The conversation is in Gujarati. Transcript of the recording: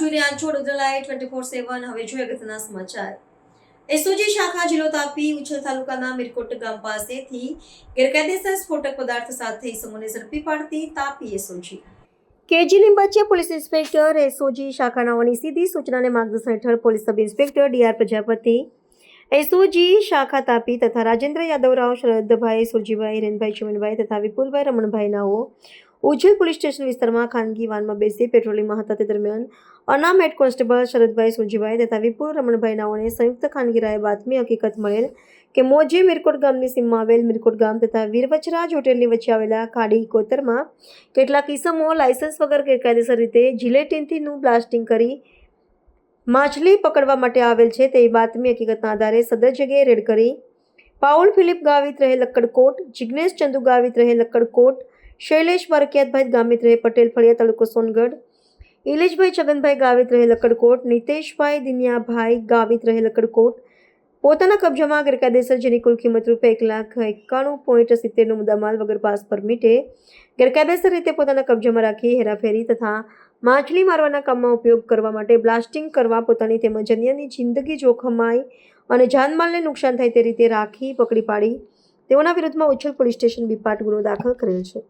જોઈ રહ્યા છો Vadodara live twenty four seven હવે જોઈએ અગત્યના સમાચાર. એસઓજી શાખા જિલ્લો તાપી ઉછલ તાલુકાના મિરકોટ ગામ પાસેથી ગેરકાયદેસર સ્ફોટક પદાર્થ સાથે SOG KG Limbachiya police inspector SOG શાખાનાઓની સીધી સૂચનાને માર્ગદર્શન હેઠળ police sub inspector DR Prajapati SOG શાખા તાપી તથા રાજેન્દ્ર યાદવરાવ, શરદભાઈ સુરજીભાઈ, હિરેનભાઈ ચુમનભાઈ તથા વિપુલભાઈ રમણભાઈ નાઓ ઉજ્જૈન પોલીસ સ્ટેશન વિસ્તારમાં ખાનગી વાનમાં બેસી પેટ્રોલિંગમાં હતા તે દરમિયાન અનામ હેડ કોન્સ્ટેબલ શરદભાઈ સુરજીભાઈ તથા વિપુલ રમણભાઈ નાઓને સંયુક્ત ખાનગી રાય બાતમી હકીકત મળેલ કે મોજી મિરકોટ ગામની સીમમાં આવેલ મિરકોટ ગામ તથા વીરવચરાજ હોટેલની વચ્ચે આવેલા ખાડી કોતરમાં કેટલાક ઇસમો લાયસન્સ વગર ગેરકાયદેસર રીતે જિલેટિનથીનું બ્લાસ્ટિંગ કરી માછલી પકડવા માટે આવેલ છે તેવી બાતમી હકીકતના આધારે સદર જગ્યાએ રેડ કરી. પાઉલ ફિલિપ ગાવિત રહે લક્કડકોટ, જિગ્નેશ ચંદુ ગાવિત રહે લક્કડકોટ શૈલેષ બરકિયાતભાઈ ગામિત રહે પટેલ ફળિયા તાલુકો સોનગઢ. ઇલેશભાઈ છગનભાઈ ગાવિત રહે લક્કડકોટ નિતેશભાઈ દિનિયાભાઈ ગાવિત રહે લક્કડકોટ પોતાના કબજામાં ગેરકાયદેસર જેની કુલ કિંમત રૂપિયા એક લાખ એકાણું પોઈન્ટ સિત્તેરનો મુદ્દામાલ વગર પાસ પરમિટે ગેરકાયદેસર રીતે પોતાના કબજામાં રાખી હેરાફેરી તથા માછલી મારવાના કામમાં ઉપયોગ કરવા માટે બ્લાસ્ટિંગ કરવા પોતાની તેમજ અન્યની જિંદગી જોખમાય અને જાનમાલને નુકસાન થાય તે રીતે રાખી પકડી પાડી. તેઓના વિરુદ્ધમાં ઉચ્છલ પોલીસ સ્ટેશન બીપાટ ગુનો દાખલ કરેલ છે.